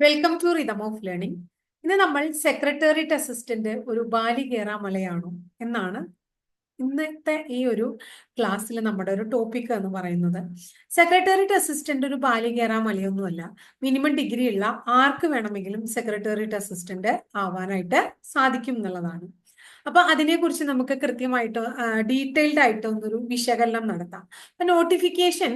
Welcome to rhythm of learning ഇന്ന് നമ്മൾ secretariat assistant ഒരു ബാലികേറ മലയാണോ എന്നാണ് ഇന്നത്തെ ഈ ഒരു ക്ലാസ്സിൽ നമ്മുടെ ഒരു ടോപ്പിക് എന്ന് പറയുന്നത്. സെക്രട്ടേറിയറ്റ് അസിസ്റ്റന്റ് ഒരു ബാലികേറ മലയൊന്നുമല്ല. മിനിമം ഡിഗ്രി ഉള്ള ആർക്ക് വേണമെങ്കിലും സെക്രട്ടേറിയറ്റ് അസിസ്റ്റന്റ് ആവാനായിട്ട് സാധിക്കും എന്നുള്ളതാണ്. അപ്പൊ അതിനെക്കുറിച്ച് നമുക്ക് കൃത്യമായിട്ട് ഡീറ്റെയിൽഡ് ആയിട്ട് ഒന്നൊരു വിശകലനം നടത്താം. അപ്പൊ നോട്ടിഫിക്കേഷൻ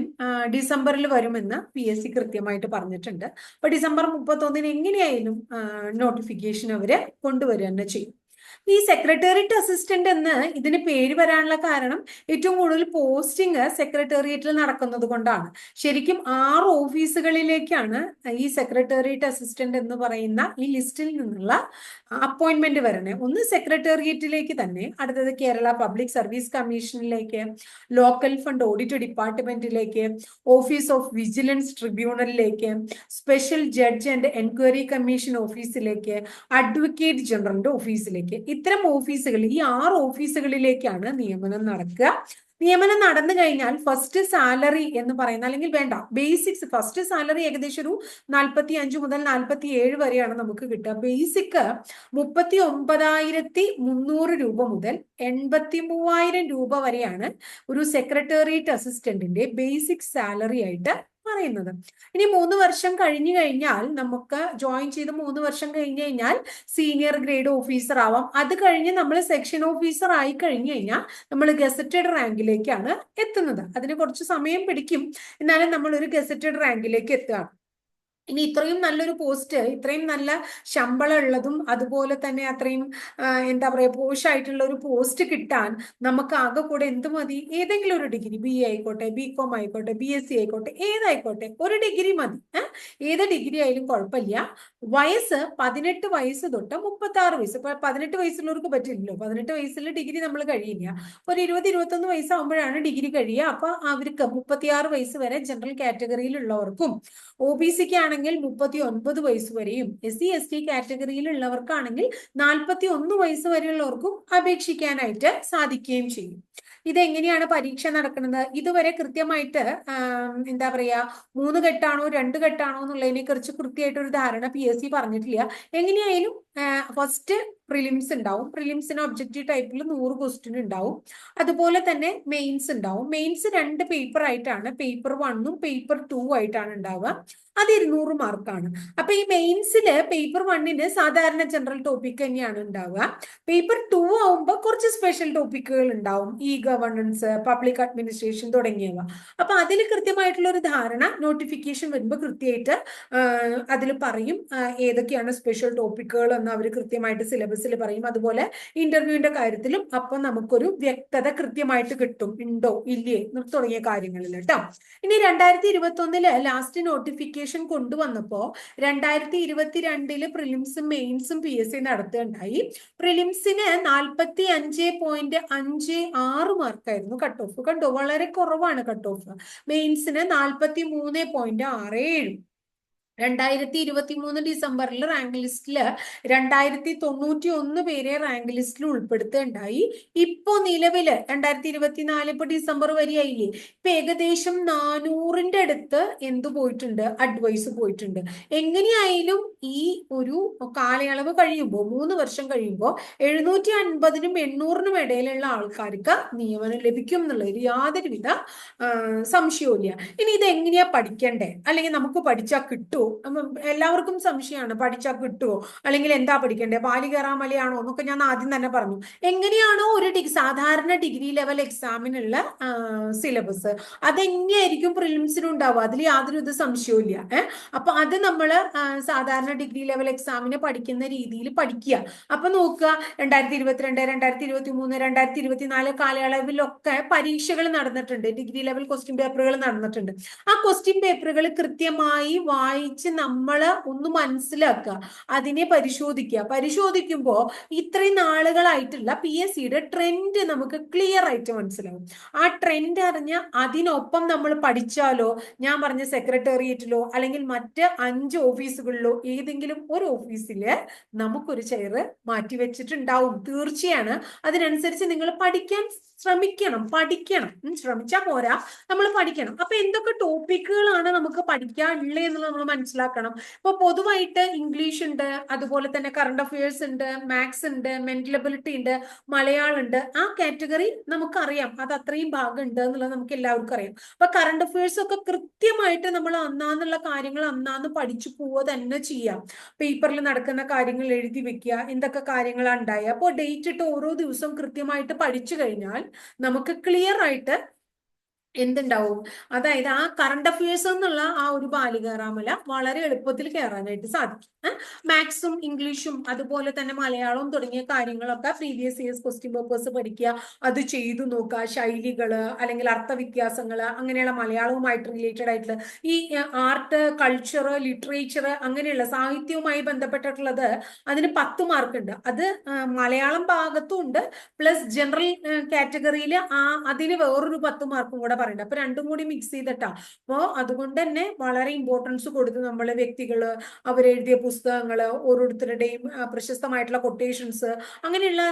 ഡിസംബറിൽ വരുമെന്ന് പി എസ് സി കൃത്യമായിട്ട് പറഞ്ഞിട്ടുണ്ട്. അപ്പൊ ഡിസംബർ മുപ്പത്തൊന്നിന് എങ്ങനെയായാലും നോട്ടിഫിക്കേഷൻ അവർ കൊണ്ടുവരിക തന്നെ ചെയ്യും. ഈ സെക്രട്ടേറിയറ്റ് അസിസ്റ്റന്റ് എന്ന് ഇതിന് പേര് വരാനുള്ള കാരണം ഏറ്റവും കൂടുതൽ പോസ്റ്റിംഗ് സെക്രട്ടേറിയറ്റിൽ നടക്കുന്നത് കൊണ്ടാണ്. ശരിക്കും ആറ് ഓഫീസുകളിലേക്കാണ് ഈ സെക്രട്ടേറിയറ്റ് അസിസ്റ്റന്റ് എന്ന് പറയുന്ന ഈ ലിസ്റ്റിൽ നിന്നുള്ള അപ്പോയിന്റ്മെന്റ് വരണേ ഒന്ന് സെക്രട്ടേറിയറ്റിലേക്ക് തന്നെ അടുത്തത് കേരള പബ്ലിക് സർവീസ് കമ്മീഷനിലേക്ക് ലോക്കൽ ഫണ്ട് ഓഡിറ്റ് ഡിപ്പാർട്ട്മെന്റിലേക്ക് office of vigilance ട്രിബ്യൂണലിലേക്ക് special judge and enquiry commission ഓഫീസിലേക്ക് അഡ്വക്കേറ്റ് ജനറലിന്റെ ഓഫീസിലേക്ക് ഇത്തരം ഓഫീസുകളിൽ ഈ ആറ് ഓഫീസുകളിലേക്കാണ് നിയമനം നടക്കുക. നിയമനം നടന്നു കഴിഞ്ഞാൽ ഫസ്റ്റ് സാലറി എന്ന് പറയുന്ന അല്ലെങ്കിൽ വേണ്ട ബേസിക്സ് ഫസ്റ്റ് സാലറി ഏകദേശം ഒരു നാൽപ്പത്തി അഞ്ച് മുതൽ നാൽപ്പത്തി ഏഴ് വരെയാണ് നമുക്ക് കിട്ടുക. ബേസിക് മുപ്പത്തി ഒമ്പതായിരത്തി മുന്നൂറ് രൂപ മുതൽ എൺപത്തി മൂവായിരം രൂപ വരെയാണ് ഒരു സെക്രട്ടേറിയറ്റ് അസിസ്റ്റന്റിന്റെ ബേസിക് സാലറി ആയിട്ട് പറയുന്നത്. ഇനി മൂന്ന് വർഷം കഴിഞ്ഞു കഴിഞ്ഞാൽ നമുക്ക് ജോയിൻ ചെയ്ത് മൂന്ന് വർഷം കഴിഞ്ഞു കഴിഞ്ഞാൽ സീനിയർ ഗ്രേഡ് ഓഫീസർ ആവാം. അത് കഴിഞ്ഞ് നമ്മൾ സെക്ഷൻ ഓഫീസർ ആയി കഴിഞ്ഞു കഴിഞ്ഞാൽ നമ്മൾ ഗസറ്റഡ് റാങ്കിലേക്കാണ് എത്തുന്നത്. അതിന് കുറച്ച് സമയം പിടിക്കും. എന്നാലും നമ്മൾ ഒരു ഗസറ്റഡ് റാങ്കിലേക്ക് എത്തുകയാണ്. ഇനി ഇത്രയും നല്ലൊരു പോസ്റ്റ് ഇത്രയും നല്ല ശമ്പളം ഉള്ളതും അതുപോലെ തന്നെ അത്രയും എന്താ പറയുക പോഷായിട്ടുള്ള ഒരു പോസ്റ്റ് കിട്ടാൻ നമുക്ക് ആകെ കൂടെ എന്ത് മതി? ഏതെങ്കിലും ഒരു ഡിഗ്രി ബി എ ആയിക്കോട്ടെ ബി കോം ആയിക്കോട്ടെ ബി എസ് സി ആയിക്കോട്ടെ ഏതായിക്കോട്ടെ ഒരു ഡിഗ്രി മതി. ഏത് ഡിഗ്രി ആയാലും കുഴപ്പമില്ല. വയസ്സ് പതിനെട്ട് വയസ്സ് തൊട്ട് മുപ്പത്തി ആറ് വയസ്സ്. ഇപ്പൊ പതിനെട്ട് വയസ്സുള്ളവർക്ക് പറ്റില്ലല്ലോ. പതിനെട്ട് വയസ്സിൽ ഡിഗ്രി നമ്മൾ കഴിയില്ല. ഒരു ഇരുപത് ഇരുപത്തൊന്ന് വയസ്സാകുമ്പോഴാണ് ഡിഗ്രി കഴിയുക. അപ്പൊ അവർക്ക് മുപ്പത്തിയാറ് വയസ്സ് വരെ ജനറൽ കാറ്റഗറിയിലുള്ളവർക്കും ഒ ബി സിക്ക് ആണെങ്കിൽ മുപ്പത്തി ഒൻപത് വയസ്സ് വരെയും എസ് സി എസ് ടി കാറ്റഗറിയിലുള്ളവർക്കാണെങ്കിൽ നാൽപ്പത്തി ഒന്ന് വയസ്സ് വരെയുള്ളവർക്കും അപേക്ഷിക്കാനായിട്ട് സാധിക്കുകയും ചെയ്യും. ഇതെങ്ങനെയാണ് പരീക്ഷ നടക്കുന്നത്? ഇതുവരെ കൃത്യമായിട്ട് എന്താ പറയാ മൂന്ന് ഘട്ടാണോ രണ്ട് ഘട്ടാണോ എന്നുള്ളതിനെ കുറിച്ച് കൃത്യമായിട്ട് ഒരു ധാരണ പി എസ് സി പറഞ്ഞിട്ടില്ല. എങ്ങനെയായാലും ഫസ്റ്റ് പ്രിലിംസ് ഉണ്ടാവും. പ്രിലിംസിന് ഒബ്ജക്റ്റീവ് ടൈപ്പിൽ നൂറ് ക്വസ്റ്റ്യൻ ഉണ്ടാവും. അതുപോലെ തന്നെ മെയിൻസ് ഉണ്ടാവും. മെയിൻസ് രണ്ട് പേപ്പർ ആയിട്ടാണ്. പേപ്പർ വണ്ണും പേപ്പർ ടു ആയിട്ടാണ് ഉണ്ടാവുക. അത് ഇരുന്നൂറ് മാർക്കാണ്. അപ്പൊ ഈ മെയിൻസിൽ പേപ്പർ വണ്ണിന് സാധാരണ ജനറൽ ടോപ്പിക് തന്നെയാണ് ഉണ്ടാവുക. പേപ്പർ ടു ആവുമ്പോൾ കുറച്ച് സ്പെഷ്യൽ ടോപ്പിക്കുകൾ ഉണ്ടാവും. ഇ ഗവർണൻസ് പബ്ലിക് അഡ്മിനിസ്ട്രേഷൻ തുടങ്ങിയവ. അപ്പൊ അതിൽ കൃത്യമായിട്ടുള്ള ഒരു ധാരണ നോട്ടിഫിക്കേഷൻ വരുമ്പോൾ കൃത്യമായിട്ട് അതിൽ പറയും ഏതൊക്കെയാണ് സ്പെഷ്യൽ ടോപ്പിക്കുകൾ എന്ന് അവർ കൃത്യമായിട്ട് സിലബസിൽ പറയും. അതുപോലെ ഇന്റർവ്യൂവിന്റെ കാര്യത്തിലും അപ്പൊ നമുക്കൊരു വ്യക്തത കൃത്യമായിട്ട് കിട്ടും. ഉണ്ടോ? ഇല്ലേ? തുടങ്ങിയ കാര്യങ്ങളിൽ കേട്ടോ ഇനി രണ്ടായിരത്തി ഇരുപത്തി ഒന്നിൽ ലാസ്റ്റ് നോട്ടിഫിക്കേഷൻ കൊണ്ടുവന്നപ്പോ രണ്ടായിരത്തി ഇരുപത്തിരണ്ടിൽ പ്രിലിംസും മെയിൻസും പി എസ് സി നടത്തുകയുണ്ടായി. പ്രിലിംസിന് നാൽപ്പത്തി അഞ്ച് പോയിന്റ് അഞ്ച് ആറ് മാർക്കായിരുന്നു കട്ട് ഓഫ് കണ്ടോ? വളരെ കുറവാണ് കട്ട് ഓഫ് മെയിൻസിന് നാൽപ്പത്തി മൂന്ന് പോയിന്റ് ആറ് ഏഴ് രണ്ടായിരത്തി ഇരുപത്തി മൂന്ന് ഡിസംബറിൽ റാങ്ക് ലിസ്റ്റിൽ രണ്ടായിരത്തി തൊണ്ണൂറ്റി ഒന്ന് പേരെ റാങ്ക് ലിസ്റ്റിൽ ഉൾപ്പെടുത്തുകയുണ്ടായി. ഇപ്പോ നിലവിൽ രണ്ടായിരത്തി ഇരുപത്തിനാല് ഇപ്പൊ ഡിസംബർ വരെയായില്ലേ? ഇപ്പൊ ഏകദേശം നാനൂറിന്റെ അടുത്ത് എന്തു പോയിട്ടുണ്ട്? അഡ്വൈസ് പോയിട്ടുണ്ട്. എങ്ങനെയായാലും ഈ ഒരു കാലയളവ് കഴിയുമ്പോൾ മൂന്ന് വർഷം കഴിയുമ്പോൾ എഴുന്നൂറ്റി അൻപതിനും എണ്ണൂറിനും ഇടയിലുള്ള ആൾക്കാർക്ക് നിയമനം ലഭിക്കും എന്നുള്ളതിൽ യാതൊരുവിധ സംശയവും ഇല്ല ഇനി ഇത് എങ്ങനെയാ പഠിക്കണ്ടേ? അല്ലെങ്കിൽ നമുക്ക് പഠിച്ചാൽ കിട്ടുമോ എല്ലാവർക്കും സംശയമാണ്. പഠിച്ചാൽ കിട്ടുമോ അല്ലെങ്കിൽ എന്താ പഠിക്കണ്ടേ? മലയാണോ എന്നൊക്കെ ഞാൻ ആദ്യം തന്നെ പറഞ്ഞു. എങ്ങനെയാണോ ഒരു സാധാരണ ഡിഗ്രി ലെവൽ എക്സാമിനുള്ള സിലബസ്. അതെങ്ങനെയായിരിക്കും പ്രിലിംസിനും ഉണ്ടാവുക അതിൽ യാതൊരു ഇത് സംശയവും ഇല്ല ഏഹ് അപ്പൊ അത് നമ്മൾ സാധാരണ ഡിഗ്രി ലെവൽ എക്സാമിന് പഠിക്കുന്ന രീതിയിൽ പഠിക്കുക. അപ്പൊ നോക്കുക രണ്ടായിരത്തി ഇരുപത്തിരണ്ട് രണ്ടായിരത്തി ഇരുപത്തി മൂന്ന് രണ്ടായിരത്തി ഇരുപത്തിനാല് കാലയളവിലൊക്കെ പരീക്ഷകൾ നടന്നിട്ടുണ്ട്. ഡിഗ്രി ലെവൽ ക്വസ്റ്റ്യൻ പേപ്പറുകൾ നടന്നിട്ടുണ്ട്. ആ ക്വസ്റ്റ്യൻ പേപ്പറുകൾ കൃത്യമായി വായി വായിച്ച് നമ്മൾ ഒന്ന് മനസ്സിലാക്കുക അതിനെ പരിശോധിക്കുക. പരിശോധിക്കുമ്പോൾ ഇത്രയും നാളുകളായിട്ടുള്ള പി എസ് സിയുടെ ട്രെൻഡ് നമുക്ക് ക്ലിയർ ആയിട്ട് മനസ്സിലാവും. ആ ട്രെൻഡ് അറിഞ്ഞ അതിനൊപ്പം നമ്മൾ പഠിച്ചാലോ ഞാൻ പറഞ്ഞ സെക്രട്ടേറിയറ്റിലോ അല്ലെങ്കിൽ മറ്റ് അഞ്ച് ഓഫീസുകളിലോ ഏതെങ്കിലും ഒരു ഓഫീസിൽ നമുക്കൊരു ചെയർ മാറ്റി വെച്ചിട്ടുണ്ടാവും. തീർച്ചയാണ്. അതിനനുസരിച്ച് നിങ്ങൾ പഠിക്കാൻ ശ്രമിക്കണം പഠിക്കണം. ശ്രമിച്ചാൽ പോരാ. നമ്മൾ പഠിക്കണം. അപ്പൊ എന്തൊക്കെ ടോപ്പിക്കുകളാണ് നമുക്ക് പഠിക്കാനുള്ളത് എന്നുള്ളത് നമ്മൾ മനസ്സിലാക്കണം. ഇപ്പൊ പൊതുവായിട്ട് ഇംഗ്ലീഷ് ഉണ്ട് അതുപോലെ തന്നെ കറണ്ട് അഫയേഴ്സ് ഉണ്ട് മാത്സ് ഉണ്ട് മെന്റൽ എബിലിറ്റി ഉണ്ട് മലയാളം ഉണ്ട്. ആ കാറ്റഗറി നമുക്കറിയാം. അത് അത്രയും ഭാഗം ഉണ്ട് എന്നുള്ളത് നമുക്ക് എല്ലാവർക്കും അറിയാം. അപ്പൊ കറണ്ട് അഫയേഴ്സ് ഒക്കെ കൃത്യമായിട്ട് നമ്മൾ അന്നാന്നുള്ള കാര്യങ്ങൾ അന്നാന്ന് പഠിച്ചു പോവുക തന്നെ ചെയ്യാം. പേപ്പറിൽ നടക്കുന്ന കാര്യങ്ങൾ എഴുതി വെക്കുക എന്തൊക്കെ കാര്യങ്ങളാണ് ഉണ്ടായ അപ്പോൾ ഡേറ്റ് ഇട്ട് ഓരോ ദിവസവും കൃത്യമായിട്ട് പഠിച്ചു കഴിഞ്ഞാൽ നമുക്ക് ക്ലിയർ ആയിട്ട് എന്തുണ്ടാവും? അതായത് ആ കറണ്ട് അഫയേഴ്സ് എന്നുള്ള ആ ഒരു ബാലികാറാമല വളരെ എളുപ്പത്തിൽ കയറാനായിട്ട് സാധിക്കും. മാത്സും ഇംഗ്ലീഷും അതുപോലെ തന്നെ മലയാളവും തുടങ്ങിയ കാര്യങ്ങളൊക്കെ പ്രീവിയസ് ഇയേഴ്സ് ക്വസ്റ്റ്യൻ പേപ്പേഴ്സ് പഠിക്കുക അത് ചെയ്തു നോക്കുക. ശൈലികൾ അല്ലെങ്കിൽ അർത്ഥവ്യത്യാസങ്ങൾ അങ്ങനെയുള്ള മലയാളവുമായിട്ട് റിലേറ്റഡ് ആയിട്ടുള്ള ഈ ആർട്ട് കൾച്ചർ ലിറ്ററേച്ചർ അങ്ങനെയുള്ള സാഹിത്യവുമായി ബന്ധപ്പെട്ടിട്ടുള്ളത് അതിന് പത്ത് മാർക്ക് ഉണ്ട്. അത് മലയാളം ഭാഗത്തും ഉണ്ട്. പ്ലസ് ജനറൽ കാറ്റഗറിയിൽ ആ അതിന് വേറൊരു പത്ത് മാർക്കും കൂടെ പറയുന്നത് അപ്പൊ രണ്ടും കൂടി മിക്സ് ചെയ്തിട്ടാ. അപ്പോ അതുകൊണ്ട് തന്നെ വളരെ ഇമ്പോർട്ടൻസ് കൊടുത്ത് നമ്മൾ വ്യക്തികൾ അവരെഴുതിയ പുസ്തകങ്ങൾ ഓരോരുത്തരുടെയും പ്രശസ്തമായിട്ടുള്ള കൊട്ടേഷൻസ് അങ്ങനെയുള്ള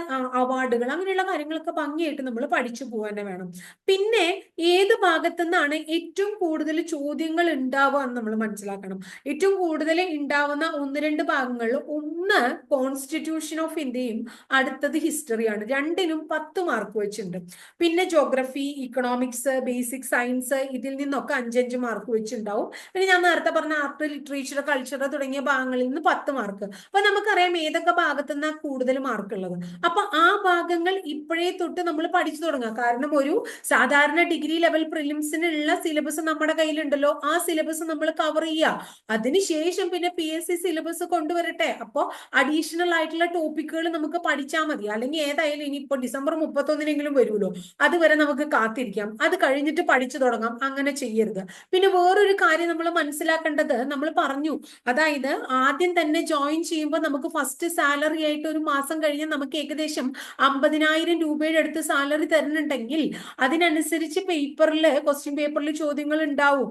അവാർഡുകൾ അങ്ങനെയുള്ള കാര്യങ്ങളൊക്കെ ഭംഗിയായിട്ട് നമ്മൾ പഠിച്ചു പോകാൻ വേണം. പിന്നെ ഏത് ഭാഗത്തു നിന്നാണ് ഏറ്റവും കൂടുതൽ ചോദ്യങ്ങൾ ഉണ്ടാവുക എന്ന് നമ്മൾ മനസ്സിലാക്കണം. ഏറ്റവും കൂടുതൽ ഉണ്ടാവുന്ന ഒന്ന് രണ്ട് ഭാഗങ്ങളിൽ ഒന്ന് കോൺസ്റ്റിറ്റ്യൂഷൻ ഓഫ് ഇന്ത്യയും അടുത്തത് ഹിസ്റ്ററിയാണ് രണ്ടിനും പത്ത് മാർക്ക് വെച്ചിട്ടുണ്ട്. പിന്നെ ജോഗ്രഫി ഇക്കണോമിക്സ് ബേസിക് സയൻസ് ഇതിൽ നിന്നൊക്കെ അഞ്ചഞ്ച് മാർക്ക് വെച്ചുണ്ടാവും. പിന്നെ ഞാൻ നേരത്തെ പറഞ്ഞ ആർട്ട് ലിറ്ററേച്ചർ കൾച്ചർ തുടങ്ങിയ ഭാഗങ്ങളിൽ നിന്ന് പത്ത് മാർക്ക് അപ്പൊ നമുക്കറിയാം ഏതൊക്കെ ഭാഗത്തു നിന്നാണ് കൂടുതൽ മാർക്ക് ഉള്ളത്. അപ്പൊ ആ ഭാഗങ്ങൾ ഇപ്പോഴേ തൊട്ട് നമ്മൾ പഠിച്ചു തുടങ്ങുക കാരണം ഒരു സാധാരണ ഡിഗ്രി ലെവൽ പ്രിലിംസിനുള്ള സിലബസ് നമ്മുടെ കയ്യിലുണ്ടല്ലോ. ആ സിലബസ് നമ്മൾ കവർ ചെയ്യുക അതിനുശേഷം പിന്നെ പി എസ് സി സിലബസ് കൊണ്ടുവരട്ടെ. അപ്പോൾ അഡീഷണൽ ആയിട്ടുള്ള ടോപ്പിക്കുകൾ നമുക്ക് പഠിച്ചാൽ മതി. അല്ലെങ്കിൽ ഏതായാലും ഇനിയിപ്പോ ഡിസംബർ മുപ്പത്തൊന്നിനെങ്കിലും വരുമല്ലോ. അതുവരെ നമുക്ക് കാത്തിരിക്കാം. അത് കഴിഞ്ഞിട്ട് പഠിച്ചു തുടങ്ങാം. അങ്ങനെ ചെയ്യരുത്. പിന്നെ വേറൊരു കാര്യം നമ്മൾ മനസ്സിലാക്കേണ്ടത് നമ്മൾ പറഞ്ഞു. അതായത് ആദ്യം തന്നെ ജോയിൻ ചെയ്യുമ്പോൾ നമുക്ക് ഫസ്റ്റ് സാലറി ആയിട്ട് ഒരു മാസം കഴിഞ്ഞ് നമുക്ക് ഏകദേശം അമ്പതിനായിരം രൂപയുടെ അടുത്ത് സാലറി തരുന്നുണ്ടെങ്കിൽ അതിനനുസരിച്ച് പേപ്പറിൽ ക്വസ്റ്റ്യൻ പേപ്പറിൽ ചോദ്യങ്ങൾ ഉണ്ടാവും.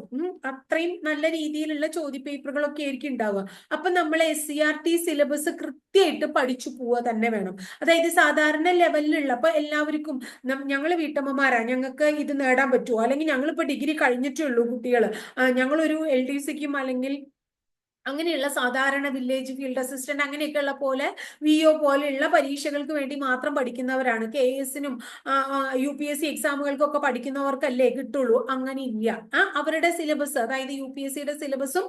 അത്രയും നല്ല രീതിയിലുള്ള ചോദ്യ പേപ്പറുകളൊക്കെ ആയിരിക്കും ഉണ്ടാവുക. അപ്പൊ നമ്മൾ S C R T syllabus കൃത്യമായിട്ട് പഠിച്ചു പോവുക തന്നെ വേണം. അതായത് സാധാരണ ലെവലിലുള്ള അപ്പൊ എല്ലാവർക്കും ഞങ്ങൾ വീട്ടമ്മമാരാ ഞങ്ങൾക്ക് ഇത് നേടാൻ പറ്റുമോ അല്ലെങ്കിൽ ഞങ്ങളിപ്പോ ഡിഗ്രി കഴിഞ്ഞിട്ടേ ഉള്ളൂ കുട്ടികൾ ഞങ്ങളൊരു എൽ ഡി സിക്കും അല്ലെങ്കിൽ അങ്ങനെയുള്ള സാധാരണ വില്ലേജ് ഫീൽഡ് അസിസ്റ്റന്റ് അങ്ങനെയൊക്കെയുള്ള പോലെ വി ഒ പോലെയുള്ള പരീക്ഷകൾക്ക് വേണ്ടി മാത്രം പഠിക്കുന്നവരാണ്. കെ എസിനും യു പി എസ് സി എക്സാമുകൾക്കൊക്കെ പഠിക്കുന്നവർക്കല്ലേ കിട്ടുള്ളൂ. അങ്ങനെ ഇല്ല. അവരുടെ സിലബസ് അതായത് യു പി എസ് സിയുടെ സിലബസും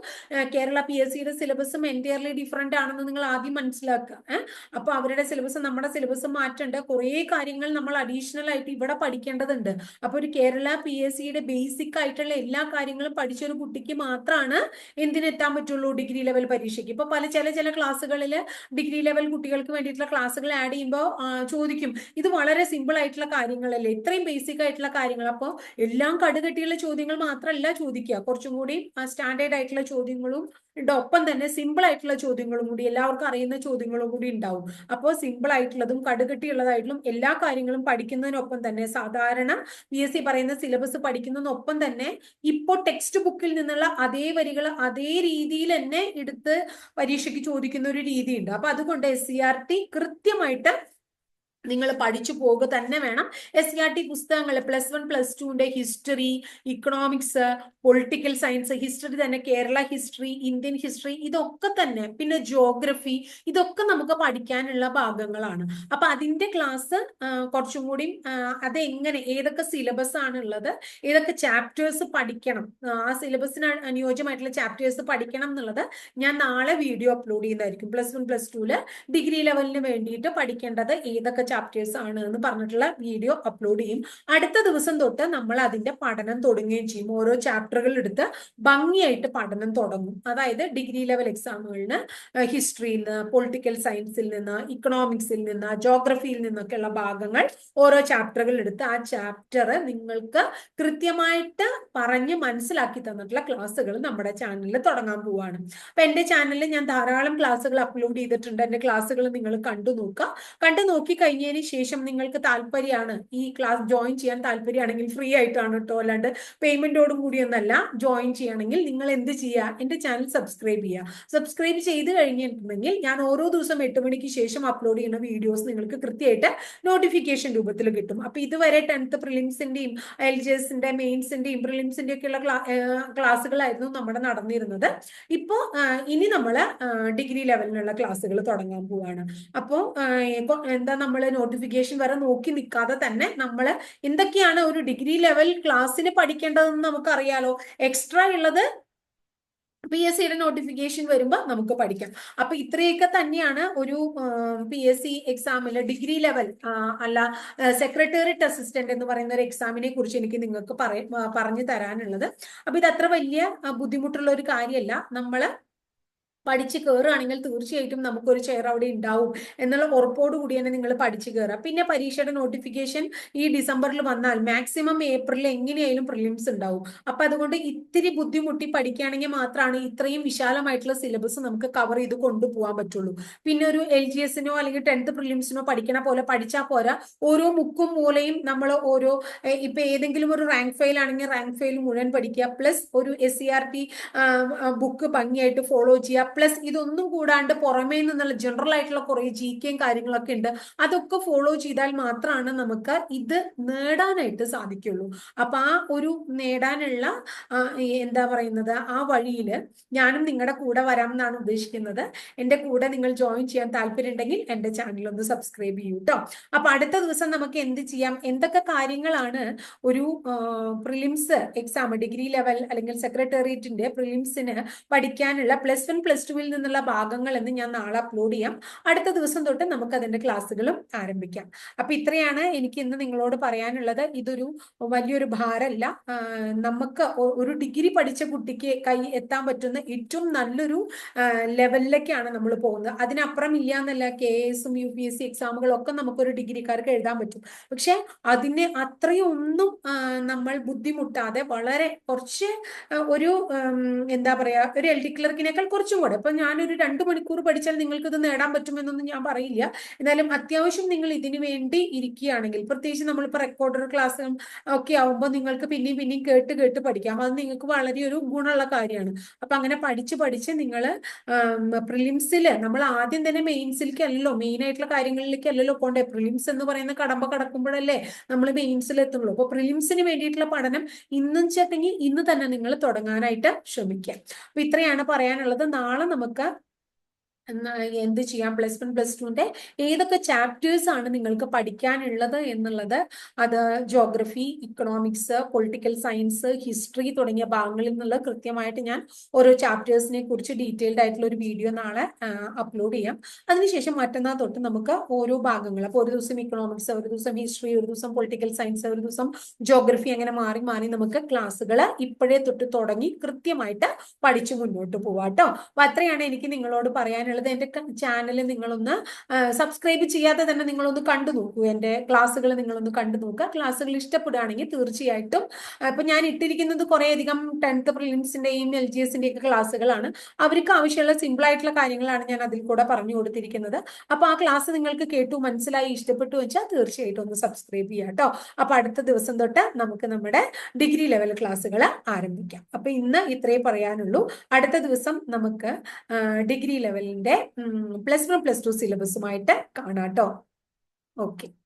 കേരള പി എസ് സിയുടെ സിലബസും എന്റയർലി ഡിഫറെന്റ് ആണെന്ന് നിങ്ങൾ ആദ്യം മനസ്സിലാക്കുക. അപ്പൊ അവരുടെ സിലബസ് നമ്മുടെ സിലബസ് മാറ്റേണ്ട. കുറേ കാര്യങ്ങൾ നമ്മൾ അഡീഷണൽ ആയിട്ട് ഇവിടെ പഠിക്കേണ്ടതുണ്ട്. അപ്പൊ ഒരു കേരള പി എസ് സിയുടെ ബേസിക് ആയിട്ടുള്ള എല്ലാ കാര്യങ്ങളും പഠിച്ച ഒരു കുട്ടിക്ക് മാത്രമാണ് എന്തിനെത്താൻ പറ്റുള്ളൂ? ലെവൽ പരീക്ഷയ്ക്ക്. ഇപ്പൊ പല ചില ചില ക്ലാസ്സുകളിൽ ഡിഗ്രി ലെവൽ കുട്ടികൾക്ക് വേണ്ടിയിട്ടുള്ള ക്ലാസ്സുകൾ ആഡ് ചെയ്യുമ്പോൾ ചോദിക്കും ഇത് വളരെ സിമ്പിൾ ആയിട്ടുള്ള കാര്യങ്ങളല്ലേ? ഇത്രയും ബേസിക് ആയിട്ടുള്ള കാര്യങ്ങൾ. അപ്പോൾ എല്ലാം കടുകട്ടിയുള്ള ചോദ്യങ്ങൾ മാത്രമല്ല ചോദിക്കുക. കുറച്ചും കൂടി സ്റ്റാൻഡേർഡ് ആയിട്ടുള്ള ചോദ്യങ്ങളും ഒപ്പം തന്നെ സിമ്പിൾ ആയിട്ടുള്ള ചോദ്യങ്ങളും കൂടി എല്ലാവർക്കും അറിയുന്ന ചോദ്യങ്ങളും കൂടി ഉണ്ടാവും. അപ്പോൾ സിമ്പിൾ ആയിട്ടുള്ളതും കടുകട്ടിയുള്ളതായിട്ടും എല്ലാ കാര്യങ്ങളും പഠിക്കുന്നതിനൊപ്പം തന്നെ സാധാരണ പി എസ് സി പറയുന്ന സിലബസ് പഠിക്കുന്നതിനൊപ്പം തന്നെ ഇപ്പോൾ ടെക്സ്റ്റ് ബുക്കിൽ നിന്നുള്ള അതേ വരികൾ അതേ രീതിയിൽ തന്നെ എടുത്ത് പരീക്ഷയ്ക്ക് ചോദിക്കുന്ന ഒരു രീതിയുണ്ട്. അപ്പൊ അതുകൊണ്ട് എസ് സി ആർ ടി കൃത്യമായിട്ട് നിങ്ങൾ പഠിച്ചു പോകുക തന്നെ വേണം. എസ് സി ആർ ടി പുസ്തകങ്ങൾ പ്ലസ് വൺ പ്ലസ് ടുവിന്റെ history economics political science history തന്നെ കേരള ഹിസ്റ്ററി ഇന്ത്യൻ ഹിസ്റ്ററി ഇതൊക്കെ തന്നെ. പിന്നെ ജോഗ്രഫി ഇതൊക്കെ നമുക്ക് പഠിക്കാനുള്ള ഭാഗങ്ങളാണ്. അപ്പൊ അതിന്റെ ക്ലാസ് കുറച്ചും കൂടി അതെങ്ങനെ ഏതൊക്കെ സിലബസ് ആണ് ഉള്ളത് ഏതൊക്കെ ചാപ്റ്റേഴ്സ് പഠിക്കണം ആ സിലബസിന് അനുയോജ്യമായിട്ടുള്ള ചാപ്റ്റേഴ്സ് പഠിക്കണം എന്നുള്ളത് ഞാൻ നാളെ വീഡിയോ അപ്ലോഡ് ചെയ്യുന്നതായിരിക്കും. പ്ലസ് വൺ പ്ലസ് ടുവിൽ ഡിഗ്രി ലെവലിന് വേണ്ടിയിട്ട് പഠിക്കേണ്ടത് ഏതൊക്കെ ചാപ്റ്റേഴ്സ് ആണ് എന്ന് പറഞ്ഞിട്ടുള്ള വീഡിയോ അപ്ലോഡ് ചെയ്യും. അടുത്ത ദിവസം തൊട്ട് നമ്മൾ അതിന്റെ പഠനം തുടങ്ങുകയും ചെയ്യും. ഓരോ ചാപ്റ്ററുകൾ എടുത്ത് ഭംഗിയായിട്ട് പഠനം തുടങ്ങും. അതായത് ഡിഗ്രി ലെവൽ എക്സാമുകളിന് ഹിസ്റ്ററിയിൽ നിന്ന് പൊളിറ്റിക്കൽ സയൻസിൽ നിന്ന് ഇക്കണോമിക്സിൽ നിന്ന് ജോഗ്രഫിയിൽ നിന്നൊക്കെയുള്ള ഭാഗങ്ങൾ ഓരോ ചാപ്റ്ററുകൾ എടുത്ത് ആ ചാപ്റ്റർ നിങ്ങൾക്ക് കൃത്യമായിട്ട് പറഞ്ഞ് മനസ്സിലാക്കി തന്നിട്ടുള്ള ക്ലാസ്സുകൾ നമ്മുടെ ചാനലിൽ തുടങ്ങാൻ പോവാണ്. അപ്പൊ എന്റെ ചാനലിൽ ഞാൻ ധാരാളം ക്ലാസ്സുകൾ അപ്ലോഡ് ചെയ്തിട്ടുണ്ട്. എന്റെ ക്ലാസ്സുകൾ നിങ്ങൾ കണ്ടു നോക്കുക. കണ്ടു നോക്കി കഴിഞ്ഞാൽ കഴിഞ്ഞതിന് ശേഷം നിങ്ങൾക്ക് താല്പര്യമാണ് ഈ ക്ലാസ് ജോയിൻ ചെയ്യാൻ താല്പര്യമാണെങ്കിൽ ഫ്രീ ആയിട്ടാണ് കേട്ടോ അല്ലാണ്ട് പേയ്മെന്റോടും കൂടിയൊന്നല്ല ജോയിൻ ചെയ്യണമെങ്കിൽ നിങ്ങൾ എന്ത് ചെയ്യുക? എന്റെ ചാനൽ സബ്സ്ക്രൈബ് ചെയ്യുക. സബ്സ്ക്രൈബ് ചെയ്ത് കഴിഞ്ഞിട്ടുണ്ടെങ്കിൽ ഞാൻ ഓരോ ദിവസം എട്ട് മണിക്ക് ശേഷം അപ്ലോഡ് ചെയ്യുന്ന വീഡിയോസ് നിങ്ങൾക്ക് കൃത്യമായിട്ട് നോട്ടിഫിക്കേഷൻ രൂപത്തിൽ കിട്ടും. അപ്പൊ ഇതുവരെ ടെൻത്ത് പ്രിലിംസിന്റെയും എൽ ജി എസിന്റെ മെയിൻസിന്റെയും പ്രിലിംസിന്റെ ഒക്കെയുള്ള ക്ലാസ്സുകളായിരുന്നു നമ്മുടെ നടന്നിരുന്നത്. ഇപ്പോ ഇനി നമ്മൾ ഡിഗ്രി ലെവലിലുള്ള ക്ലാസ്സുകൾ തുടങ്ങാൻ പോവാണ്. അപ്പോൾ എന്താ നമ്മൾ നോട്ടിഫിക്കേഷൻ വരെ നോക്കി നിൽക്കാതെ തന്നെ നമ്മൾ എന്തൊക്കെയാണ് ഒരു ഡിഗ്രി ലെവൽ ക്ലാസ്സിന് പഠിക്കേണ്ടതെന്ന് നമുക്കറിയാലോ. എക്സ്ട്രാ ഉള്ളത് പി എസ് സിയുടെ നോട്ടിഫിക്കേഷൻ വരുമ്പോൾ നമുക്ക് പഠിക്കാം. അപ്പൊ ഇത്രയൊക്കെ തന്നെയാണ് ഒരു പി എസ് സി എക്സാമിൽ ഡിഗ്രി ലെവൽ അല്ല സെക്രട്ടേറിയറ്റ് അസിസ്റ്റന്റ് എന്ന് പറയുന്ന ഒരു എക്സാമിനെ കുറിച്ച് എനിക്ക് നിങ്ങൾക്ക് പറഞ്ഞു തരാനുള്ളത്. അപ്പൊ ഇത് അത്ര വലിയ ബുദ്ധിമുട്ടുള്ള ഒരു കാര്യമല്ല നമ്മൾ പഠിച്ച് കയറുകയാണെങ്കിൽ തീർച്ചയായിട്ടും നമുക്കൊരു ചെയർ അവിടെ ഉണ്ടാവും എന്നുള്ള ഉറപ്പോടുകൂടി തന്നെ നിങ്ങൾ പഠിച്ചു കയറുക പിന്നെ പരീക്ഷയുടെ നോട്ടിഫിക്കേഷൻ ഈ ഡിസംബറിൽ വന്നാൽ മാക്സിമം ഏപ്രിലിൽ എങ്ങനെയായാലും പ്രിലിംസ് ഉണ്ടാവും. അപ്പൊ അതുകൊണ്ട് ഇത്തിരി ബുദ്ധിമുട്ടി പഠിക്കുകയാണെങ്കിൽ മാത്രമാണ് ഇത്രയും വിശാലമായിട്ടുള്ള സിലബസ് നമുക്ക് കവർ ചെയ്ത് കൊണ്ടുപോകാൻ പറ്റുള്ളൂ. പിന്നെ ഒരു എൽ ജി എസിനോ അല്ലെങ്കിൽ ടെൻത്ത് പ്രിലിംസിനോ പഠിക്കണ പോലെ പഠിച്ചാൽ പോരാ. ഓരോ മുക്കും മൂലയും നമ്മൾ ഓരോ ഇപ്പൊ ഏതെങ്കിലും ഒരു റാങ്ക് ഫെയിൽ ആണെങ്കിൽ റാങ്ക് ഫെയിൽ മുഴുവൻ പഠിക്കുക. പ്ലസ് ഒരു S C R T book ഭംഗിയായിട്ട് ഫോളോ ചെയ്യുക. പ്ലസ് ഇതൊന്നും കൂടാണ്ട് പുറമേ നിന്നുള്ള ജനറൽ ആയിട്ടുള്ള കുറെ ജി കെയും കാര്യങ്ങളൊക്കെ ഉണ്ട്. അതൊക്കെ ഫോളോ ചെയ്താൽ മാത്രമാണ് നമുക്ക് ഇത് നേടാനായിട്ട് സാധിക്കുള്ളൂ. അപ്പൊ ആ ഒരു നേടാനുള്ള എന്താ പറയുന്നത് ആ വഴിയിൽ ഞാനും നിങ്ങളുടെ കൂടെ വരാം എന്നാണ് ഉദ്ദേശിക്കുന്നത്. എന്റെ കൂടെ നിങ്ങൾ ജോയിൻ ചെയ്യാൻ താല്പര്യം ഉണ്ടെങ്കിൽ എന്റെ ചാനൽ ഒന്ന് സബ്സ്ക്രൈബ് ചെയ്യൂ കേട്ടോ അപ്പൊ അടുത്ത ദിവസം നമുക്ക് എന്ത് ചെയ്യാം? എന്തൊക്കെ കാര്യങ്ങളാണ് ഒരു പ്രിലിംസ് എക്സാം ഡിഗ്രി ലെവൽ അല്ലെങ്കിൽ സെക്രട്ടേറിയറ്റിന്റെ പ്രിലിംസിന് പഠിക്കാനുള്ള പ്ലസ് വൺ പ്ലസ് ടുവിൽ നിന്നുള്ള ഭാഗങ്ങൾ എന്ന് ഞാൻ നാളെ അപ്ലോഡ് ചെയ്യാം. അടുത്ത ദിവസം തൊട്ട് നമുക്ക് അതിന്റെ ക്ലാസ്സുകളും ആരംഭിക്കാം. അപ്പൊ ഇത്രയാണ് എനിക്ക് ഇന്ന് നിങ്ങളോട് പറയാനുള്ളത്. ഇതൊരു വലിയൊരു ഭാരമല്ല. നമുക്ക് ഒരു ഡിഗ്രി പഠിച്ച കുട്ടിക്ക് കൈ എത്താൻ പറ്റുന്ന ഏറ്റവും നല്ലൊരു ലെവലിലേക്കാണ് നമ്മൾ പോകുന്നത്. അതിനപ്പുറം ഇല്ല എന്നല്ല കെ എസും യു പി എസ് സി എക്സാമുകളൊക്കെ നമുക്കൊരു ഡിഗ്രിക്കാർക്ക് എഴുതാൻ പറ്റും. പക്ഷെ അതിനെ അത്രയൊന്നും നമ്മൾ ബുദ്ധിമുട്ടാതെ വളരെ കുറച്ച് ഒരു എന്താ പറയാ ഒരു എൽ ഡി ക്ലർക്കിനേക്കാൾ കുറച്ചും കൂടെ ഇപ്പൊ ഞാനൊരു രണ്ട് മണിക്കൂർ പഠിച്ചാൽ നിങ്ങൾക്ക് ഇത് നേടാൻ പറ്റുമെന്നൊന്നും ഞാൻ പറയില്ല. എന്നാലും അത്യാവശ്യം നിങ്ങൾ ഇതിനു വേണ്ടി ഇരിക്കുകയാണെങ്കിൽ പ്രത്യേകിച്ച് നമ്മളിപ്പോൾ റെക്കോർഡർ ക്ലാസ് ഒക്കെ ആവുമ്പോൾ നിങ്ങൾക്ക് പിന്നെയും പിന്നെയും കേട്ട് കേട്ട് പഠിക്കാം. അത് നിങ്ങൾക്ക് വളരെ ഒരു ഗുണമുള്ള കാര്യമാണ്. അപ്പൊ അങ്ങനെ പഠിച്ച് പഠിച്ച് നിങ്ങൾ പ്രിലിംസിൽ നമ്മൾ ആദ്യം തന്നെ മെയിൻസിലേക്ക് അല്ലല്ലോ മെയിൻ ആയിട്ടുള്ള കാര്യങ്ങളിലേക്ക് അല്ലല്ലോ പോണ്ടേ? പ്രിലിംസ് എന്ന് പറയുന്ന കടമ്പ കടക്കുമ്പോഴല്ലേ നമ്മൾ മെയിൻസിൽ എത്തുള്ളൂ അപ്പൊ പ്രിലിംസിന് വേണ്ടിയിട്ടുള്ള പഠനം ഇന്നും ചേട്ടെങ്കിൽ ഇന്ന് തന്നെ നിങ്ങൾ തുടങ്ങാനായിട്ട് ശ്രമിക്കാം. അപ്പൊ ഇത്രയാണ് പറയാനുള്ളത്. നാളെ നമുക്ക് എന്ത് ചെയ്യാം? പ്ലസ് വൺ പ്ലസ് ടുവിന്റെ ഏതൊക്കെ ചാപ്റ്റേഴ്സ് ആണ് നിങ്ങൾക്ക് പഠിക്കാനുള്ളത് എന്നുള്ളത്? അത് geography economics political science history തുടങ്ങിയ ഭാഗങ്ങളിൽ നിന്നുള്ള കൃത്യമായിട്ട് ഞാൻ ഓരോ ചാപ്റ്റേഴ്സിനെ കുറിച്ച് ഡീറ്റെയിൽഡ് ആയിട്ടുള്ള ഒരു വീഡിയോ നാളെ അപ്ലോഡ് ചെയ്യാം. അതിനുശേഷം മറ്റന്നാൾ തൊട്ട് നമുക്ക് ഓരോ ഭാഗങ്ങൾ അപ്പോൾ ഒരു ദിവസം ഇക്കണോമിക്സ് ഒരു ദിവസം ഹിസ്റ്ററി ഒരു ദിവസം പൊളിറ്റിക്കൽ സയൻസ് ഒരു ദിവസം ജോഗ്രഫി അങ്ങനെ മാറി മാറി നമുക്ക് ക്ലാസ്സുകൾ ഇപ്പോഴേ തൊട്ട് തുടങ്ങി കൃത്യമായിട്ട് പഠിച്ചു മുന്നോട്ട് പോവാട്ടോ. അപ്പൊ അത്രയാണ് എനിക്ക് നിങ്ങളോട് പറയാനുള്ളത് എന്റെ ചാനൽ നിങ്ങളൊന്ന് സബ്സ്ക്രൈബ് ചെയ്യാതെ തന്നെ നിങ്ങളൊന്ന് കണ്ടു നോക്കൂ. എന്റെ ക്ലാസ്സുകൾ നിങ്ങളൊന്ന് കണ്ടു നോക്കുക. ക്ലാസ്സുകൾ ഇഷ്ടപ്പെടുകയാണെങ്കിൽ തീർച്ചയായിട്ടും ഇപ്പൊ ഞാൻ ഇട്ടിരിക്കുന്നത് കുറേയധികം ടെൻത്ത് പ്രിലിംസിന്റെയും എൽ ജി എസിന്റെയും ഒക്കെ ക്ലാസ്സുകളാണ് അവർക്ക് ആവശ്യമുള്ള സിമ്പിൾ ആയിട്ടുള്ള കാര്യങ്ങളാണ് ഞാൻ അതിൽ കൂടെ പറഞ്ഞു കൊടുത്തിരിക്കുന്നത്. അപ്പോൾ ആ ക്ലാസ് നിങ്ങൾക്ക് കേട്ടു മനസ്സിലായി ഇഷ്ടപ്പെട്ടു വെച്ചാൽ തീർച്ചയായിട്ടും ഒന്ന് സബ്സ്ക്രൈബ് ചെയ്യാം കേട്ടോ. അപ്പൊ അടുത്ത ദിവസം തൊട്ട് നമുക്ക് നമ്മുടെ ഡിഗ്രി ലെവൽ ക്ലാസ്സുകൾ ആരംഭിക്കാം. അപ്പോൾ ഇന്ന് ഇത്രേ പറയാനുള്ളൂ. അടുത്ത ദിവസം നമുക്ക് ഡിഗ്രി ലെവലിന്റെ പ്ലസ് വൺ പ്ലസ് ടു സിലബസുമായിട്ട് കാണാം കേട്ടോ ഓക്കെ